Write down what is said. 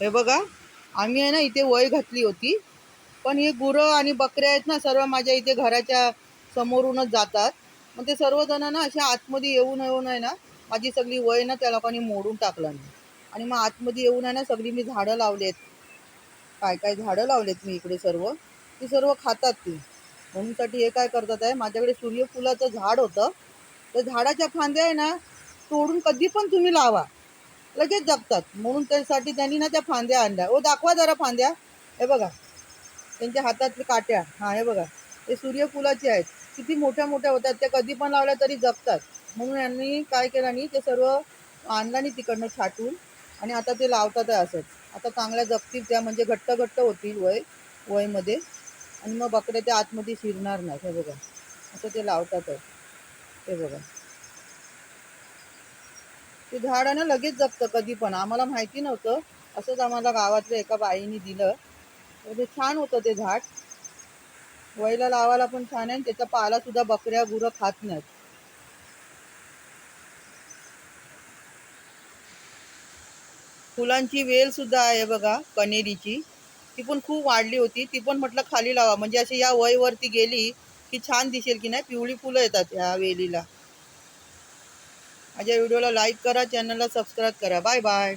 हे बघा आम्ही आहे ना इथे वय घातली होती. पण हे गुरं आणि बकऱ्या आहेत ना सर्व माझ्या इथे घराच्या समोरूनच जातात. मग ते सर्वजण ना अशा आतमध्ये येऊन येऊन आहे ना माझी सगळी वय ना त्या लोकांनी मोडून टाकलं आणि मग आतमध्ये येऊन आहे ना सगळी मी झाडं लावलेत. काय काय झाडं लावलेत मी इकडे सर्व? ती सर्व खातात ती. म्हणूनसाठी हे काय करतात आहे माझ्याकडे सूर्यफुलाचं झाड होतं. तर झाडाच्या फांद्या आहे ना तोडून कधी पण तुम्ही लावा. लगेच जपतात. म्हणून त्यासाठी त्यांनी ना त्या फांद्या आणल्या. ओ दाखवा जरा फांद्या. हे बघा. त्यांच्या हातातल्या काट्या. हा हे बघा. ते सूर्यफुलाचे आहेत. किती मोठ्या मोठ्या होतात. त्या कधी पण लावल्या तरी जगतात म्हणून यांनी काय केलं आणि ते सर्व आणलं आणि तिकडनं छाटून आणि आता ते लावतात आहे असंच आता चांगल्या जगतील त्या म्हणजे घट्ट घट्ट होतील वय वयमध्ये. आणि मग बकऱ्या त्या आतमध्ये शिरणार नाही हे बघा. असं ते लावतात आहे हे बघा. ते झाड आहे ना लगेच जपतं कधी पण. आम्हाला माहिती नव्हतं. असंच आम्हाला गावातल्या एका बाईने दिलं. ते छान होतं ते झाड. वयला लावायला पण छान आहे त्याचा पाला सुद्धा बकऱ्या गुरं खात नाहीत. फुलांची वेल सुद्धा आहे बघा कनेरीची. ती पण खूप वाढली होती. ती पण म्हटलं खाली लावा. म्हणजे अशी या वयवरती गेली की छान दिसेल की नाही. पिवळी फुलं येतात या वेलीला. माझ्या व्हिडिओला लाईक करा चॅनलला सबस्क्राईब करा. Bye bye.